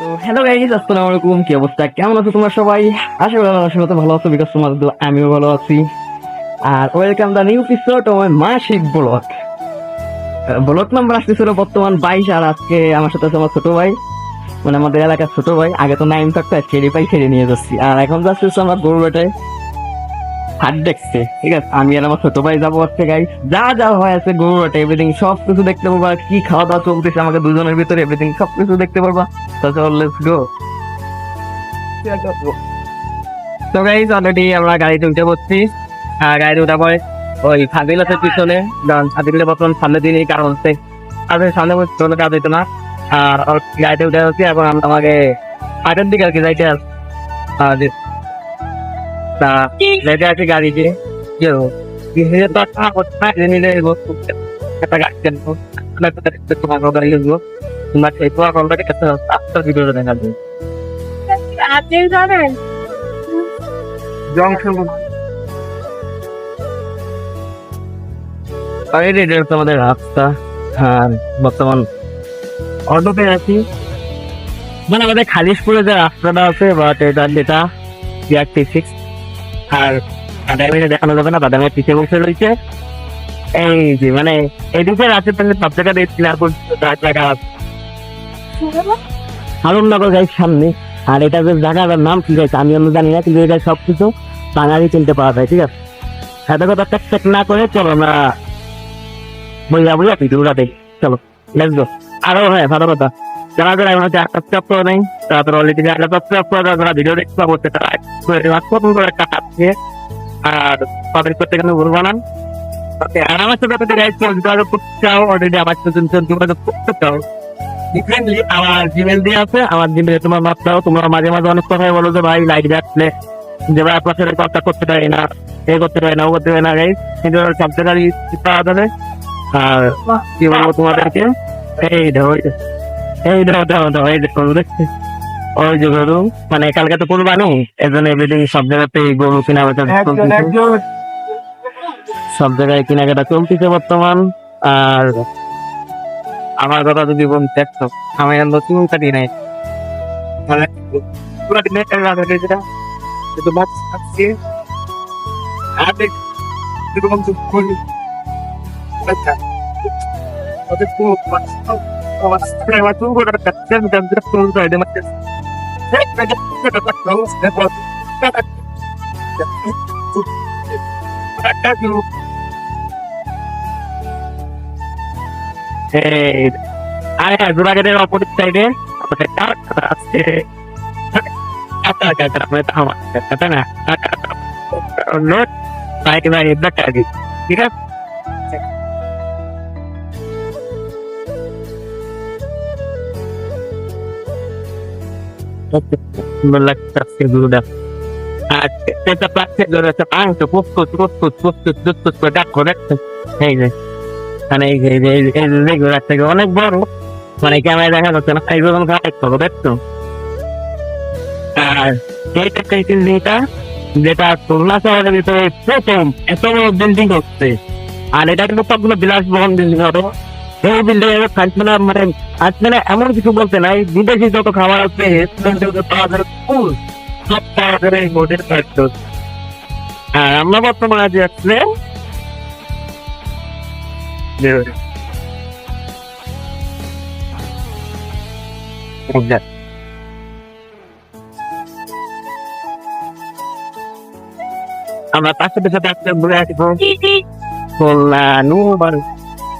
তো hello guys আসসালামু আলাইকুম, কি অবস্থা? কেমন আছো তোমরা সবাই? আশা করি আল্লাহর সাথে ভালো আছো বিকজ তোমার আমিও ভালো আছি। আর ওয়েলকাম দ্য নিউ এপিসোড আমার মাসিক ব্লগ ব্লগ নাম্বার আসতেছিল বর্তমান বাইশ, আর আজকে আমার সাথে আছে আমার ছোট ভাই। মানে আমাদের এলাকার ছোট ভাই। আগে তো নাইন থাকতো ছেড়ে পাই ছেড়ে নিয়ে যাচ্ছি। আর এখন যাচ্ছে আমার গরু বেটায়। হাট দেখছে। ঠিক আছে, আমি আর আমার ছোট ভাই যাব হচ্ছে গাই যা যা হয় আছে গরু বাটে এভরিথিং সব কিছু দেখতে পারবা। কি খাওয়া দাওয়া চলতেছে আমাকে দুজনের ভিতরে এভরিথিং সব কিছু দেখতে পারবা। তো চল লেটস গো তো গাইজ অলরেডি আমরা গাড়িতে উঠে পড়ছি। আর গাড়িতে উঠা পরে ওই ফাদিল আছে পিছনে। ফাদিলে বর্তমান সামনে দিনই, কারণ হচ্ছে আর সামনে চলে কাজ হইতো না। আর গাড়িতে উঠে হচ্ছে এখন আমাকে আটের দিকে আর কি যাইতে আর তা যাইতে আছে গাড়িতে তো টাকা না জেনে নিলে একটা গাড়ি কিনবো তোমার গাড়ি কিনবো তোমার সেই তোমার কলটাকে একটা রাস্তার ভিডিওটা দেখা যাবে। আপনি যাবেন জংশন আর এটা হচ্ছে আমাদের রাস্তা। আর বর্তমান অটোতে আছি। মানে আমাদের খালিশপুরে যে রাস্তাটা আছে বাট এটা যেটা বিআরটি সিক্স আর বাদামিনে দেখানো যাবে না পিছিয়ে বসে রয়েছে। এই যে মানে এদিকে সব জায়গা গাড়ির সামনে। আর এটা যে জায়গাটার নাম কি আমি অন্য জানি না কিন্তু এটা সব কিছু বাঙালি চিনতে পাওয়া যায় ঠিক আছে? এত কথা চেক চেক না করে চলো আমরা বইয়া বইয়া ভিডিওটা দেখি। চলো লেটস গো আরও হ্যাঁ ভালো কথা। যারা যারা এখন হচ্ছে সাবস্ক্রাইব করে নেই তারা তো অলরেডি যারা সাবস্ক্রাইব করে যারা ভিডিও দেখতে পাবো তারা প্রথম করে একটা কাটছে আর তাদের করতে কেন ভুলবো না ওকে, আর আমার সাথে করতে চাও অলরেডি আমার সাথে যোগাযোগ করতে চাও আমার জিমেল দিয়ে আছে, আমার জিমেলে তোমার মাত্রাও তোমরা মাঝে মাঝে অনেক কথাই বলো যে, ভাই লাইট যে, ভাই, আপনার সাথে কথা করতে পারি না, এ করতে পারি না, ও করতে পারি না কিন্তু আর কি বলব তোমাদেরকে? এই দেখো এই দেখো দেখো, এই দেখো দেখছি ওই যে গরু মানে কালকে তো কোরবানি এজন্য এভরিথিং সব জায়গাতে গরু কিনা বেচা সব জায়গায় কেনাকাটা চলতেছে বর্তমান আর আমার কথা যদি বলতে একটু আমি নতুন কাটি নাই। মানে পুরো দিনে একটা যেটা কিন্তু মাছ খাচ্ছি আর দেখ এরকম তো করি আচ্ছা ওদের তো মাছ মাছ প্রায় মাছ তো করে কাটতে আমি কাটতে এই আরে হ্যাঁ জোড়াগেটের অপোজিট সাইডে আমাদের কারখানা আছে কাটা কাটা মানে আমার কাটা না ঠিক আছে আর এটা ধরে আছে প্রস্তুত করে এই যে মানে এই যে রাস্তাটা অনেক বড় মানে ক্যামেরা দেখা যাচ্ছে না এই কাজ আর এইটা এটা যেটা খুলনা শহরের ভিতরে প্রথম এত বড় বিল্ডিং হচ্ছে আর এটা কিন্তু সবগুলো বিলাসবহন বিল্ডিং হবে এই মানে মানে আজ মানে এমন কিছু বলতে নাই বিদেশি যত খাবার আছে পাওয়া ফুল সব পাওয়া যাবে এই হোটেল আর আমরা বর্তমানে আছি আসলে Yeah. আমরা তার সাথে সাথে একটা ঘুরে আসব বা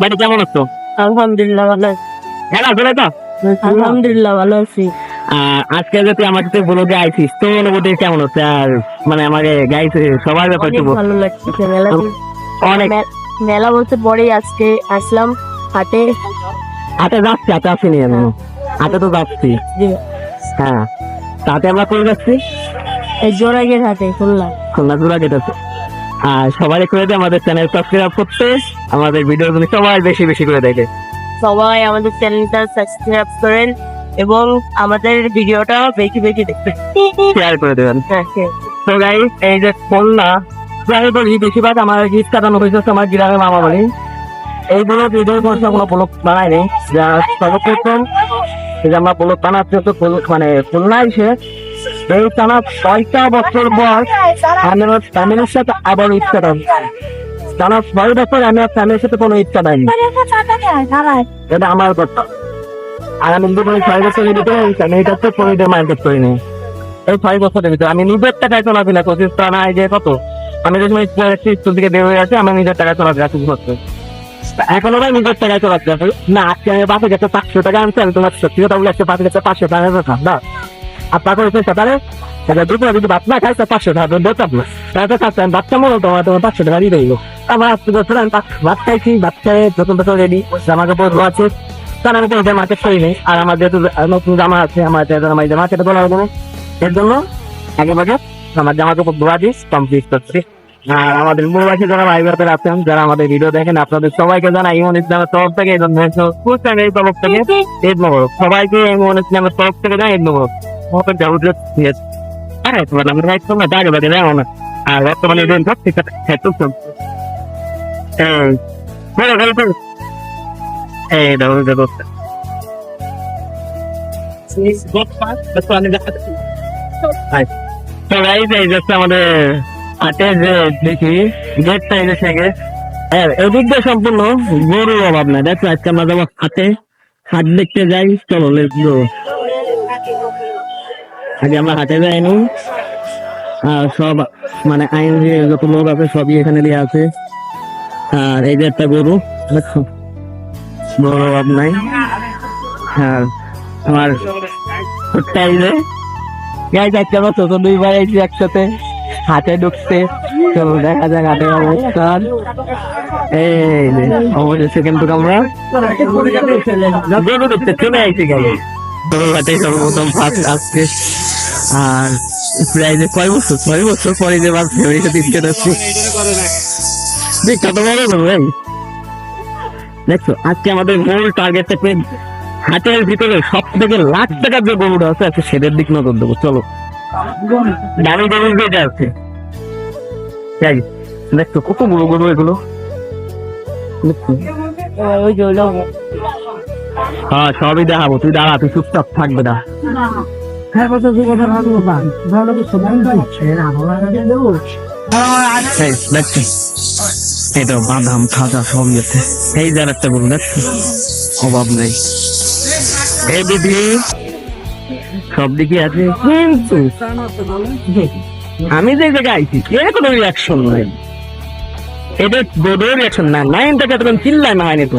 বাড়ি কেমন আছো? আলহামদুলিল্লাহ ভালো হ্যাঁ চলে তো আলহামদুলিল্লাহ ভালো আছি। আজকে যে তুই আমার সাথে বলো যে আইসিস তো অনুভূতি কেমন হচ্ছে? আর মানে আমাকে গাইছে সবার ব্যাপার ভালো লাগছে মেলা অনেক। মেলা বলতে পরেই আজকে আসলাম হাটে। হাতে যাচ্ছে হাতে আসেনি এখনও হাটে তো যাচ্ছি। হ্যাঁ। তাতে আমরা করে যাচ্ছি? এই জোড়াগের হাতে খুলনা। খুলনা জোড়া গেটেছে আর সবাই করে দেয় আমাদের চ্যানেল সাবস্ক্রাইব করতে। আমাদের ভিডিও গুলো সবাই বেশি বেশি করে দেখে। সবাই আমাদের চ্যানেলটা সাবস্ক্রাইব করেন এবং আমাদের ভিডিওটা বেশি বেশি দেখবেন। শেয়ার করে দেবেন। হ্যাঁ। তো গাই এই যে খুলনা প্রায় বলি বেশিরভাগ আমার গীত কাটানো হয়েছে আমার গ্রামের মামা বলি এইগুলো ভিডিও করছে কোনো ব্লক বানায়নি যা সর্বপ্রথম যে আমরা ব্লক বানাচ্ছি তো মানে খুলনা এসে এই টানা ছয়টা বছর পর আমি আমার ফ্যামিলির সাথে আবার ঈদ কাটাম টানা ছয় বছর আমি আর ফ্যামিলির সাথে কোনো ঈদ কাটাইনি এটা আমার কথা। আর আমি ছয় বছর তো মার্কেট করিনি। এই ছয় বছরের ভিতরে আমি নিজের টাকায় চলাফেরা করছি, তা না, এই যে কত? আমি স্কুল থেকে বের হয়ে আসি, আমি নিজের টাকায় চলাফেরা শুরু করতে এখন ওরা নিজের টাকায় চলাফেরা না, আজকে আমি বাপের কাছে পাঁচশো টাকা আনছি, আমি তোমার সত্যি কথা বলে আজকে বাপের কাছে পাঁচশো টাকা না। আর টাকা হচ্ছে সাঁতারে সেটা দুপুরে যদি ভাত না খাই তা পাঁচশো টাকা তো দিতাম না তাহলে খাচ্ছে আমি বাচ্চা মনে তোমার তোমার পাঁচশো টাকা দিয়ে দিল আমার আজকে বছর আমি ভাত- খাইছি ভাত খাই নতুন বছর রেডি জামা কাপড় ধোয়া আছে। তার আমি কোনো করি নেই। আর আমার যেহেতু নতুন জামা আছে আমার যেহেতু আমার জামা সেটা বলার কোনো এর জন্য আগে আমার জামা কাপড় ধোয়া দিস কমপ্লিট করছি। আর আমাদের যারা ভাই ব্রাদার আছেন যারা আমাদের ভিডিও দেখেন আপনাদের সবাইকে জানাই ইমন ইসলামের তরফ থেকে এই জন্য এই তরফ থেকে ঈদ মোবারক। সবাইকে ইমন ইসলামের তরফ থেকে জানাই ঈদ মোবারক। আমরা রাইট তোমরা দাঁড়িয়ে বাজে যাও না আর বর্তমানে দিন সব ঠিক আছে হ্যাঁ তো গাইজ এই আমাদের যে দেখি গেটটা থেকে হ্যাঁ এদিক দিয়ে সম্পূর্ণ গরুর অভাব না। দেখো আজকে আমরা যাব হাটে হাট দেখতে যাই। চলো লেটস গো আগে আমরা হাটে যাইনি আর সব মানে আইন যে যত লোক আছে সবই এখানে দিয়ে আছে। আর এই যে একটা গরু গরুর অভাব নাই। আর আমার ছোট্ট এই যে গাই যাচ্ছে আমার ছোট দুই ভাই আইছি একসাথে হাটে ঢুকতে চলো দেখা যাক হাটে অবস্থান এই অবশেষে কিন্তু আমরা দেখতে চলে আইছি গেল গরু সর্বপ্রথম ফার্স্ট আসছে আর প্রায় যে কয় বছর, ছয় বছর পরে যে আমার ফেভারিট ইস্কেট দেখ, কত বড় এই দেখছ, আজকে আমাদের মূল টার্গেট থেকে হাটের ভিতরে সব থেকে লাখ টাকার যে গরুটা আছে, আজকে সেটার দিক নজর দেবো, চলো। দামি গরু যেটা আছে। যাই, দেখছ, কত বড় গরু এগুলো? ওই যে। হ্যাঁ সবই দেখাবো। তুই দাঁড়া তুই চুপচাপ থাকবে না। এই, দেখছ। এই তো বাদাম খাজা সবই আছে এই যার একটা অভাব নেই। এই দিদি সব দিকে আছে। কিন্তু আমি যে জায়গায় আইছি এর কোনো রিয়াকশন নাই। এটা বড় রিয়াকশন না। তখন চিল্লায় না হয়নি তো।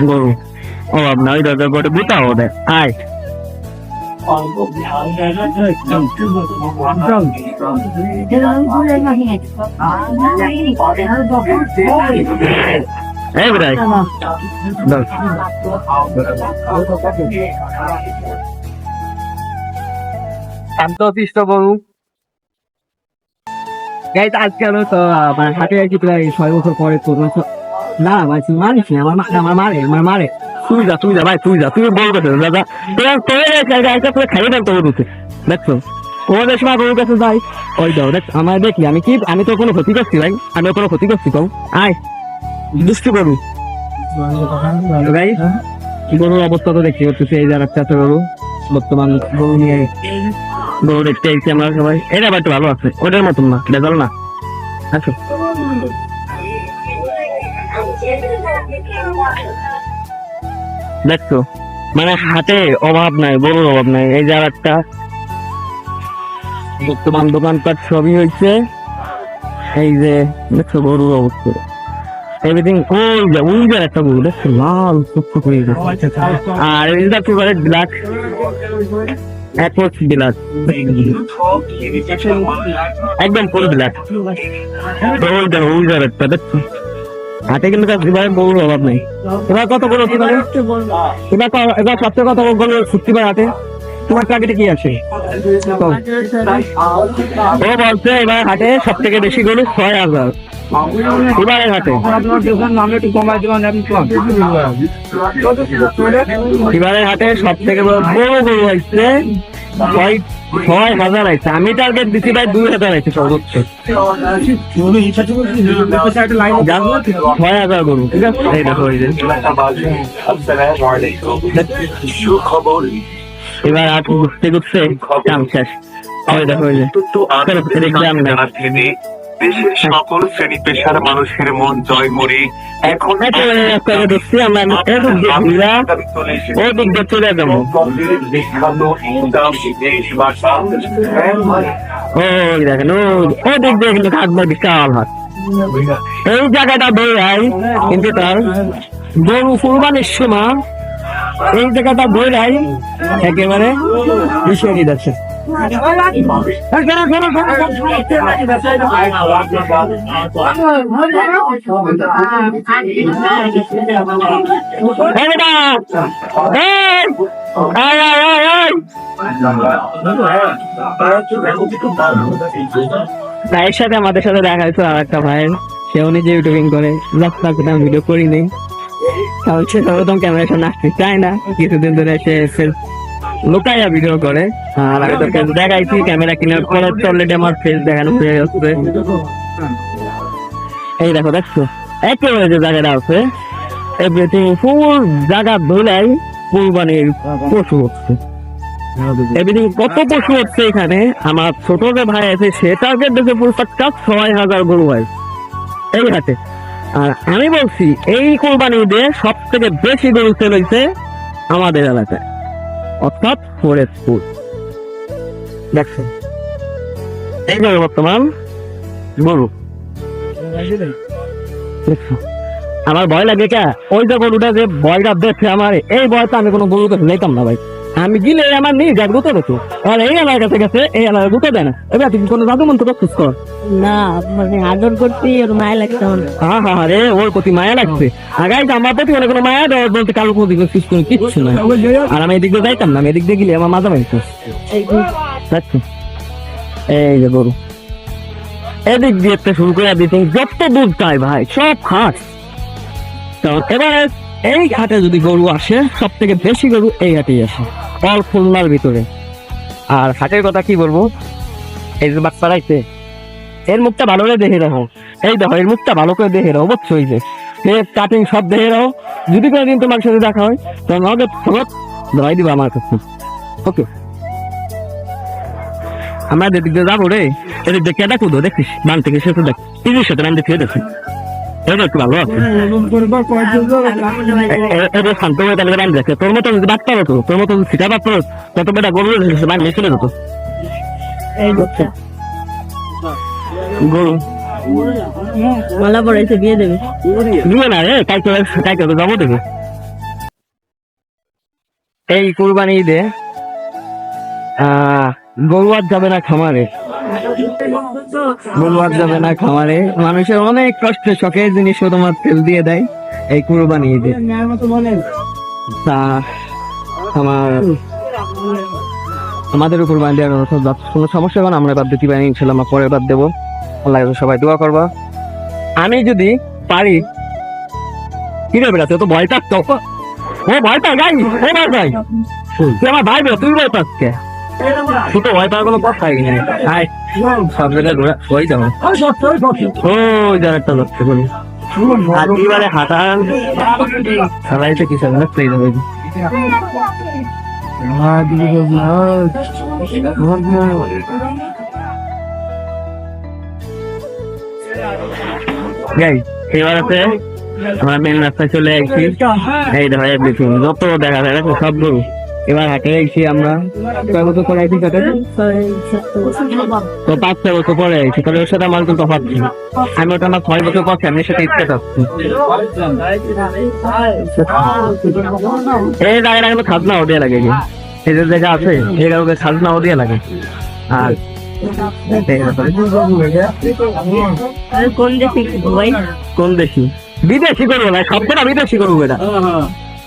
গরু। অভাব না ওই দাদা বড় বুতা ওদের। আয়। এই গাইজ আজকে তো মানে হাটে আছি প্রায় ছয় বছর পরে তো না, ভাই তুই মারিস না আমার আমার মারে আমার মারে। তুই যা তুই যা, ভাই তুই যা তুই বল করতে দাদা গাড়িটা তোর খাইয়ে দেন তোর রুতে দেখছ? ওদের সময় গরুর কাছে যাই ওই দাও, দেখ আমার দেখি, আমি কি আমি তো কোনো ক্ষতি করছি, ভাই? আমি কোনো ক্ষতি করছি কম আয়। দুষ্টু গরু ভাই গরুর অবস্থা তো দেখতে পাচ্ছি এই যারা চাষা গরু। বর্তমান গরু নিয়ে গরু দেখতে আমরা সবাই। এটা আবার একটু ভালো আছে। ওটার মতন না বেজাল না। আচ্ছা দেখছ? মানে হাটে অভাব নাই গরুর অভাব নাই। এই যে আর একটা বর্তমান দোকানপাট সবই হয়েছে এই যে দেখছ গরুর অবস্থা। এভরিথিং যে যে একটা গরু দেখছ? লাল গেছে। আর এই একেবারে ব্ল্যাক একশ ব্ল্যাক একদম ব্ল্যাক ওই যে ওই যে একটা, দেখছ? হাটে কিন্তু এবার গরুর অভাব নেই। এবার কত গরু কি এবার এবার সবচেয়ে কত গরু শুক্রবার হাটে তোমার টার্গেটে কি আছে? ও বলছে এবার হাটে সব থেকে বেশি গরু ছয় হাজার। এবারে হাটে এবারে হাটে সব থেকে বড় গরু হয়েছে ছয় ছয় হাজার আছে আমি টার্গেট দিছি ভাই দুই হাজার আছে সর্বোচ্চ। ছয় হাজার গরু। ঠিক আছে এই দেখো এই যে। এবার আট ঘুরতে ঘুরতে কাম শেষ। দেখো এই যে। দেশের সকল শ্রেণি পেশার মানুষের মন জয় করে এখন কিন্তু থাকবে বিশাল হাট এই জায়গাটা দৌড়াই কিন্তু তার গরু কুরবানির সময় এই জায়গাটা দৌড়াই একেবারে বিষয় যাচ্ছে ভাইয়ের সাথে আমাদের সাথে দেখা হয়েছে আর একটা ভাইয়ের। সেও নিজে ইউটিউবিং করে করে, আমি ভিডিও করি নেই। কারণ সে ক্যামেরার সামনে আসতে চায় না? কিছুদিন ধরে সে লুকাইয়া ভিডিও করে। আর আমি তোকে দেখাইছি ক্যামেরা কিনে পরে অলরেডি আমার ফেস দেখানো হয়ে যাচ্ছে এই দেখো, দেখছ? একেবারে যে জায়গাটা আছে এভরিথিং ফুল জায়গা ধুলাই কুরবানির পশু হচ্ছে। এভরিথিং কত পশু হচ্ছে এখানে? আমার ছোট যে ভাই আছে, সে টার্গেট দেখে ছয় হাজার গরু হয় এই হাটে। আর আমি বলছি, এই কোরবানি দিয়ে সব থেকে বেশি গরু সেল আমাদের এলাকায়। অর্থাৎ ফরেস্টপুর দেখছেন? এই গরু বর্তমান গরু। আমার ভয় লাগে কে? ওই যে গরুটা যে ভয়টা দেখছে আমার, এই ভয়টা আমি কোনো গরুকে লেতাম না ভাই। আমি গিলে আমার নিয়ে যাক গুতো দেখো। আর এই এলাকার কাছে গেছে এই এলাকা গুতো দেয় না। এবার তুমি কোনো জাদু মন্ত্র করছিস কর? না মানে আদর করতে ওর মায় লাগছে হ্যাঁ হ্যাঁ রে ওর প্রতি মায়া লাগছে। আগাই আমার প্রতি অনেক কোনো মায়া দেওয়ার বলতে প্রতি কিছু কিচ্ছু না আর আমি এদিক দিয়ে যাইতাম না আমি এদিক দিয়ে গেলে আমার মাথা দেখছ? এই যে গরু। এদিক দিয়ে একটা শুরু করে দিতে যত দূর চাই ভাই সব হাট তো এবারে এই হাটে যদি গরু আসে সব থেকে বেশি গরু এই হাটেই আসে। অল খুলনার ভিতরে। আর হাটের কথা কি বলব? এই যে বাচ্চা রাখছে এর মুখটা ভালো করে দেখে রাখো। এই দেখো, এর মুখটা ভালো করে দেখে রাখো, বুঝছ এই যে? কাটিং সব দেখে রাখো। যদি কোনোদিন তোমার সাথে দেখা হয় তো নগদ ফলত ধরাই দিবা আমার কাছে। ওকে। আমরা যেদিক যাব রে, এদিক দিয়ে কেটা কুদো, দেখিস? বান থেকে সে তো দেখ। তিরিশ সাথে আমি দেখে। দেখছি এটা একটু ভালো আছে এটা শান্ত হয়ে তাহলে বান দেখে তোর মতো যদি বাচ্চা হতো তোর মতো যদি সিটা বাচ্চা হতো তত বেটা গরু বান যেত এই বাচ্চা গরু মালা পড়াইছে বিয়ে দেবে দিবে না রে কালকে কালকে তো যাব দেখে এই কুরবানি ঈদে আহ, গরু আর যাবে না খামারে আর যাবে না খামারে। মানুষের অনেক শখের জিনিস তোমার তেল দিয়ে দেয়। এই কুরবানি ঈদে। তা, আমার আমাদের উপর বান দেওয়ার কোনো সমস্যা হবে আমরা বাদ দিতে পারি, ইনশাল্লাহ আমরা পরে বাদ দেবো। আল্লাহ সবাই দোয়া করবা। আমি যদি পারি কি রে বেটা তুই তো ভয় পাচ্ছ? ও ভয় পাই গাই ও ভয় পাই তুই আমার ভাই বেটা তুই ভয় পাচ্ছ তুই তো ভয় পাওয়ার কোনো কথাই নেই আয়। সব ঘোরা হয়ে যাব ওই যার একটা লক্ষ্য করি আর হাঁটান হাঁটাইতে কিছু না প্লেন হবে এবার আছে আমরা মেন রাস্তায় চলে আসছি এই দেখো এভরিথিং যত দেখা যায় সব গরু এবার হাটে এসেছি আমরা। কয় বছর পরে আইছি হাটে তো পাঁচ ছয় বছর পরে আইছি তাহলে ওর সাথে আমার তো তফাৎ আমি ওটা আমার ছয় বছর পর ফ্যামিলির সাথে ইচ্ছে থাকছি এই জায়গাটা কিন্তু খাজনা ওদিয়া লাগে কি এই যে জায়গা আছে এই জায়গাকে খাজনা ওদিয়া লাগে। আর কোন দেশে? কোন দেশি? বিদেশি করব না সবটা বিদেশি করব এটা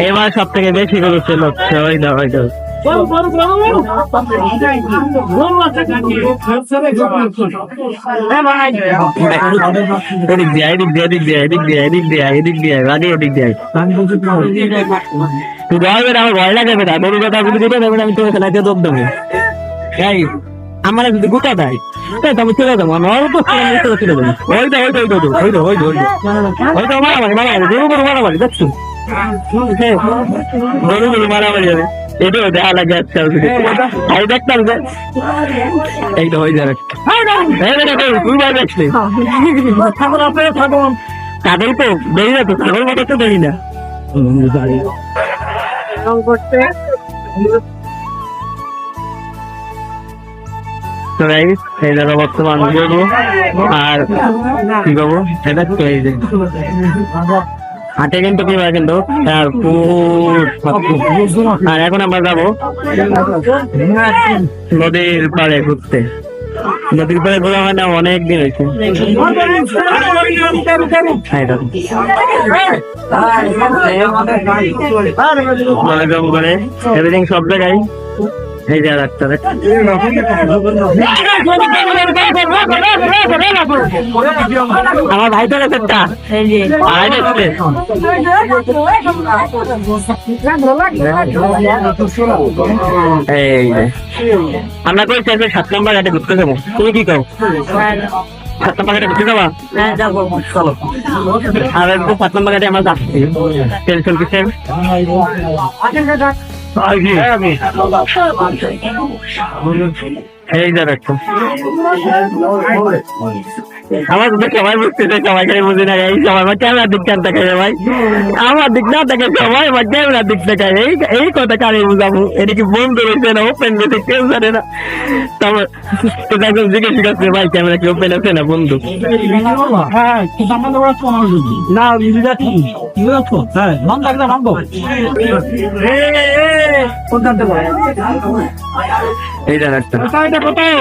এবার সব থেকে বেশি গরু ছিল ওই দাও ওই দাও এদিক দিয়ে এদিক দিয়ে এদিক দিয়ে এদিক দিয়ে এদিক দিয়ে এদিক দিয়ে আগে এদিক দিয়ে তুই যাবে আমার ভয় কথা দেবে আমি তোকে খেলাতে দোক দেবো এই আমার যদি গোটা দেয় তাই তো আমি চলে যাব আমি অল্প চলে যাব ওই তো ওই তো ওই তো ওই তো ওই তো ওই তো ওই তো মারামারি মারামারি মারামারি দেখছ হবে এটাও দেখা লাগে আমি দেখতাম যে এই তো ওই যাবে কাদল তো দেখি না তো মতো তো দেখি না। তো এই বর্তমান আর কি করব এটা তো এই যে। হাটে কিন্তু কি হয় কিন্তু আর এখন আমরা যাব নদীর পাড়ে ঘুরতে নদীর পাড়ে ঘোরা হয় না অনেক দিন হয়েছে হ্যাঁ, এভরিথিং সব জায়গায় এই যে রাখতে আমার ভাই তো এই যে। আমরা কই চাইবে সাত নম্বর ঘাটে ঘুরতে যাব? তুমি কি করো সাত নম্বর ঘাটে ঘুরতে যাবা? হ্যাঁ যাব। চলো। আর একটু সাত নম্বর ঘাটে আমরা যাচ্ছি। টেনশন কিসের? এই যা দেখো। আমার তো সবাই বুঝতেছে সবাই খাই বুঝি না এই সবাই আমার ক্যামেরার দিক টান তাকাই ভাই? আমার দিক না তাকে সবাই আমার ক্যামেরার দিক তাকাই এই এই কথা কারে বুঝাবো এটা কি বন্ধ রয়েছে না ওপেন রয়েছে কেউ জানে না। তারপর তো একদম জিজ্ঞেস করছে ভাই ক্যামেরা কি ওপেন আছে না বন্ধু? না হ্যাঁ নাম থাকলে নাম এইটা একটা। এটা কোথায়?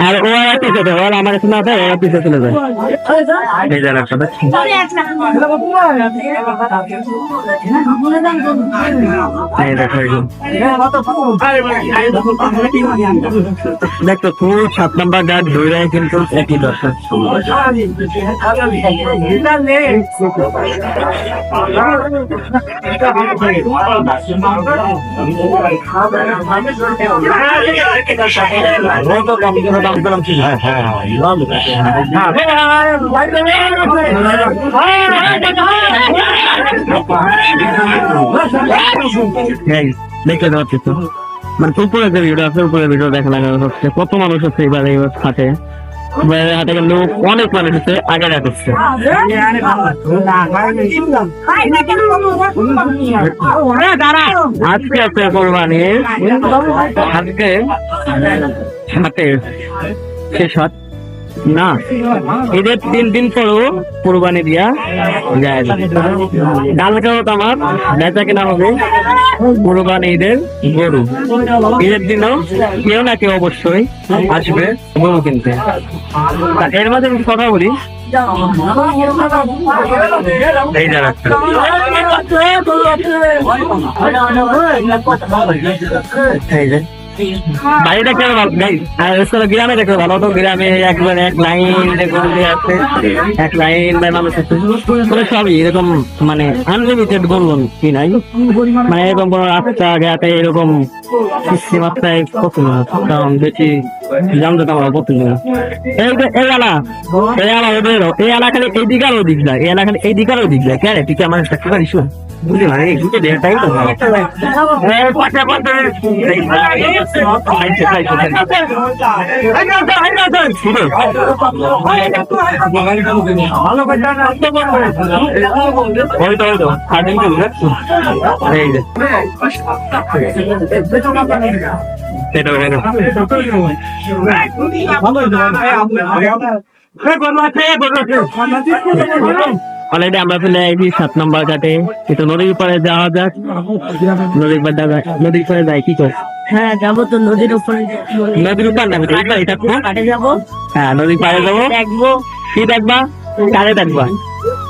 আর ও আর পিছে দেয় ওর আমার কাছে না দেয় ওরা পিছে চলে যায়। এই যে একটা দেখছ এই দেখো। খুব সাত নাম্বার গাছ ধরে কিন্তু একই দর্শক দেখতে পাচ্ছি তো মানে উপরে যে ভিডিও আছে উপরে ভিডিও দেখা লাগা হচ্ছে কত মানুষ আছে এবার এই হাটে কিন্তু অনেক মানুষ হচ্ছে আগে রাখছে আজকে আছে কোরবানি। আজকে হাতে শেষ হাট না। ঈদের তিন দিন পরও কোরবানি দিয়া যায়। কালকেও তো আমার, বেচা কেনা হবে। কোরবানি ঈদের গরু। ঈদের দিনও কেউ না কেউ অবশ্যই আসবে গরু কিনতে। এর মাঝে আমি কথা বলি। এই যে। বাড়িটা কেন ভালো গাই আর গ্রামে ভালো। তো গ্রামে একবার এক লাইন আছে, এক লাইন মানুষ মানে সবই এরকম মানে আনলিমিটেড বলুন কি নাই? মানে এরকম কোনো রাস্তা ঘাটে এরকম না কারণ বেশি জানতে তো আমার পছন্দ না এই এই আলা এই আলা এই আলা খালি দিক আর ওই দিক যায়, এই আলা খালি এই দিক আর ওই দিক যায়। কেন তুই কি আমার সাথে পারিস বুঝলি এই দুটো দেড়টাই তো ভালো এই অলরেডি আমরা ফেলে আইছি সাত নম্বর ঘাটে। কিন্তু নদীর পাড়ে যাওয়া যাক। নদীর যাওয়া নদীর পরে যাই কি কর? হ্যাঁ যাব তো নদীর উপরে। নদীর উপর না এটা এটা যাব। হ্যাঁ নদীর পাড়ে যাব। দেখব। কি দেখবা? কারে দেখবা?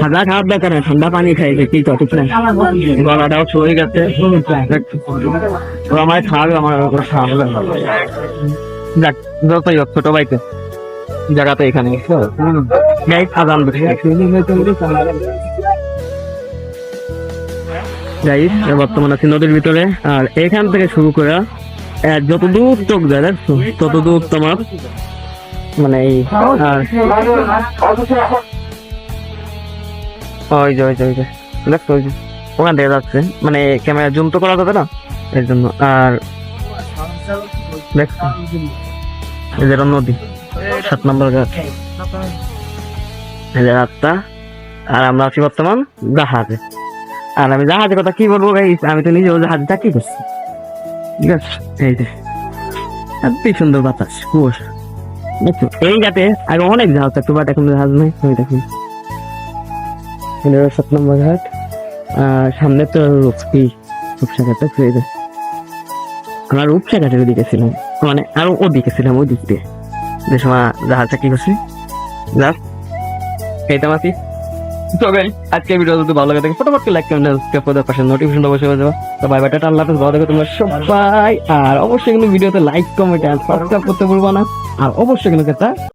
ঠান্ডা খাওয়ার দরকার ঠান্ডা পানি খাইছে কি তো ঠিক না গলাটাও ছুঁয়ে গেছে আমার খাওয়াবে আমার খাওয়াবে না। যাক যতই ছোট ভাইতে জায়গা তো এখানে বর্তমানে আছি নদীর ভিতরে। আর এখান থেকে শুরু করে যত দূর চোখ যায়, দেখছ? তত দূর তোমার মানে এই ওই যে ওই যে ওই যে, দেখছ, ওই যে, ওখান থেকে যাচ্ছে। মানে ক্যামেরা জুম তো করা যাবে না? এর জন্য। আর দেখছ? এটা নদী। সাত নম্বর ঘাট রাস্তা আর আমরা আছি বর্তমান জাহাজে। আর আমি জাহাজের কথা কি বলব ভাই? আমি তো নিজেও জাহাজে চাকরি করছি। ঠিক আছে? এই যে কি সুন্দর বাতাস, কুয়াশা। দেখছ এই ঘাটে আগে অনেক জাহাজ থাকতো, বাট এখন জাহাজ নেই, ওই দেখুন। সাত নম্বর ঘাট। আর সামনে তো রূপসি, রূপসা ঘাটটা এই যে, আমরা রূপসা ঘাটের ওদিকে ছিলাম। মানে আরও ওদিকে ছিলাম, ওই দিক দিয়ে। জাহাজ চাকরি করছি যাক এইটা মাসি। তো গাই আজকে ভিডিও যদি ভালো লাগে থাকে ফটোফট লাইক কমেন্ট সাবস্ক্রাইব করে পাশে অবশ্যই হয়ে তো বাই বাই টাটা, আল্লাহ হাফেজ, ভালো তোমরা সবাই। আর অবশ্যই কিন্তু ভিডিওতে লাইক কমেন্ট আর সাবস্ক্রাইব করতে ভুলবা না। আর অবশ্যই কিন্তু একটা